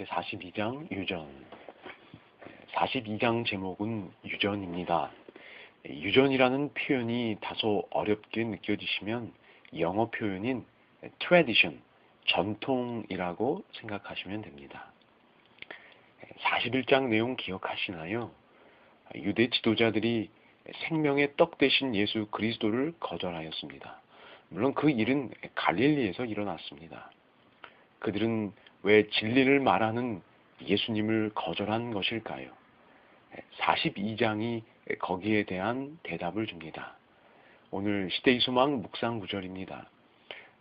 제42장 유전. 42장 제목은 유전입니다. 유전이라는 표현이 다소 어렵게 느껴지시면 영어 표현인 tradition, 전통이라고 생각하시면 됩니다. 41장 내용 기억하시나요? 유대 지도자들이 생명의 떡 대신 예수 그리스도를 거절하였습니다. 물론 그 일은 갈릴리에서 일어났습니다. 그들은 왜 진리를 말하는 예수님을 거절한 것일까요? 42장이 거기에 대한 대답을 줍니다. 오늘 시대의 소망 묵상 구절입니다.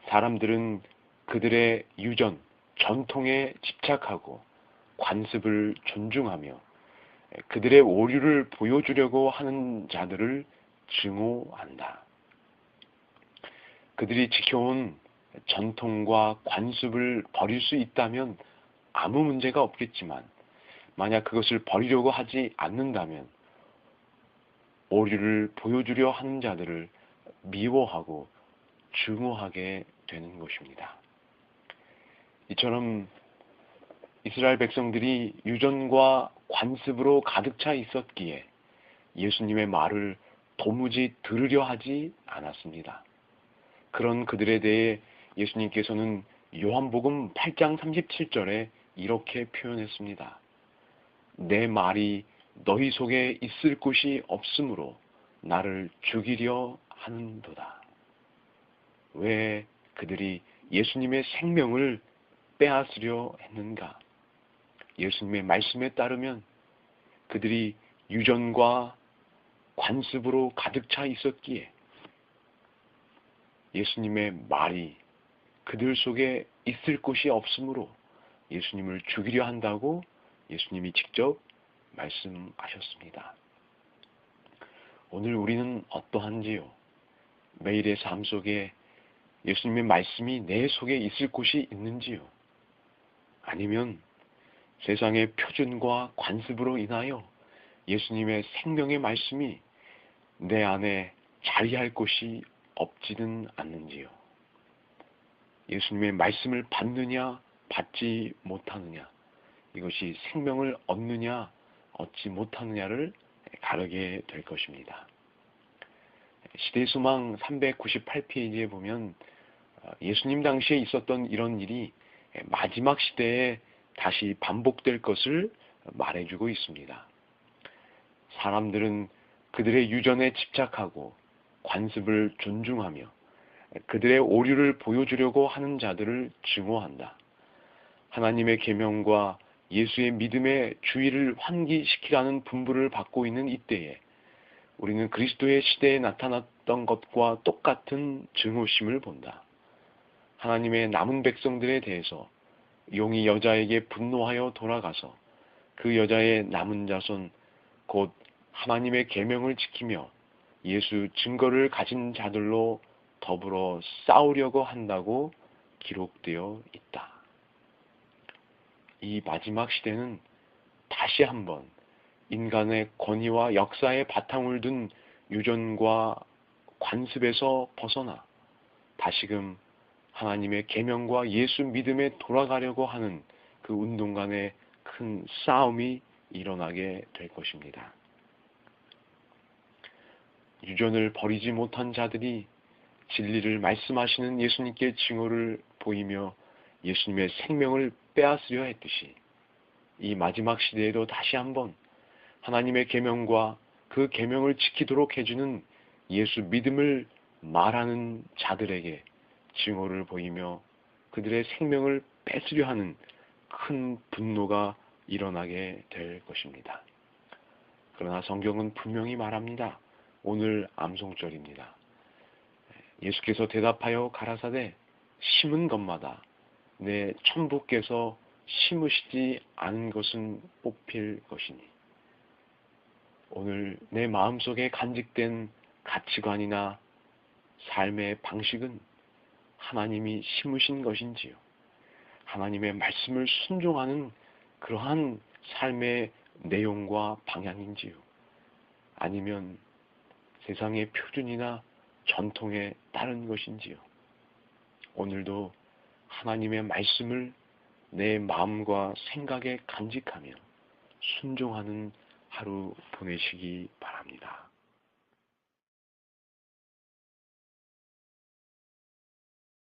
사람들은 그들의 유전, 전통에 집착하고 관습을 존중하며 그들의 오류를 보여주려고 하는 자들을 증오한다. 그들이 지켜온 전통과 관습을 버릴 수 있다면 아무 문제가 없겠지만 만약 그것을 버리려고 하지 않는다면 오류를 보여주려 하는 자들을 미워하고 증오하게 되는 것입니다. 이처럼 이스라엘 백성들이 유전과 관습으로 가득 차 있었기에 예수님의 말을 도무지 들으려 하지 않았습니다. 그런 그들에 대해 예수님께서는 요한복음 8장 37절에 이렇게 표현했습니다. 내 말이 너희 속에 있을 곳이 없으므로 나를 죽이려 하는도다. 왜 그들이 예수님의 생명을 빼앗으려 했는가? 예수님의 말씀에 따르면 그들이 유전과 관습으로 가득 차 있었기에 예수님의 말이 그들 속에 있을 곳이 없으므로 예수님을 죽이려 한다고 예수님이 직접 말씀하셨습니다. 오늘 우리는 어떠한지요? 매일의 삶 속에 예수님의 말씀이 내 속에 있을 곳이 있는지요? 아니면 세상의 표준과 관습으로 인하여 예수님의 생명의 말씀이 내 안에 자리할 곳이 없지는 않는지요. 예수님의 말씀을 받느냐, 받지 못하느냐, 이것이 생명을 얻느냐, 얻지 못하느냐를 가르게 될 것입니다. 시대수망 398페이지에 보면 예수님 당시에 있었던 이런 일이 마지막 시대에 다시 반복될 것을 말해주고 있습니다. 사람들은 그들의 유전에 집착하고 관습을 존중하며 그들의 오류를 보여주려고 하는 자들을 증오한다. 하나님의 계명과 예수의 믿음의 주의를 환기시키라는 분부를 받고 있는 이때에 우리는 그리스도의 시대에 나타났던 것과 똑같은 증오심을 본다. 하나님의 남은 백성들에 대해서 용이 여자에게 분노하여 돌아가서 그 여자의 남은 자손 곧 하나님의 계명을 지키며 예수 증거를 가진 자들로 더불어 싸우려고 한다고 기록되어 있다. 이 마지막 시대는 다시 한번 인간의 권위와 역사의 바탕을 둔 유전과 관습에서 벗어나 다시금 하나님의 계명과 예수 믿음에 돌아가려고 하는 그 운동 간의 큰 싸움이 일어나게 될 것입니다. 유전을 버리지 못한 자들이 진리를 말씀하시는 예수님께 증오를 보이며 예수님의 생명을 빼앗으려 했듯이 이 마지막 시대에도 다시 한번 하나님의 계명과 그 계명을 지키도록 해주는 예수 믿음을 말하는 자들에게 증오를 보이며 그들의 생명을 뺏으려 하는 큰 분노가 일어나게 될 것입니다. 그러나 성경은 분명히 말합니다. 오늘 암송절입니다. 예수께서 대답하여 가라사대 심은 것마다 내 천부께서 심으시지 않은 것은 뽑힐 것이니 오늘 내 마음속에 간직된 가치관이나 삶의 방식은 하나님이 심으신 것인지요. 하나님의 말씀을 순종하는 그러한 삶의 내용과 방향인지요. 아니면 세상의 표준이나 전통에 따른 것인지요. 오늘도 하나님의 말씀을 내 마음과 생각에 간직하며 순종하는 하루 보내시기 바랍니다.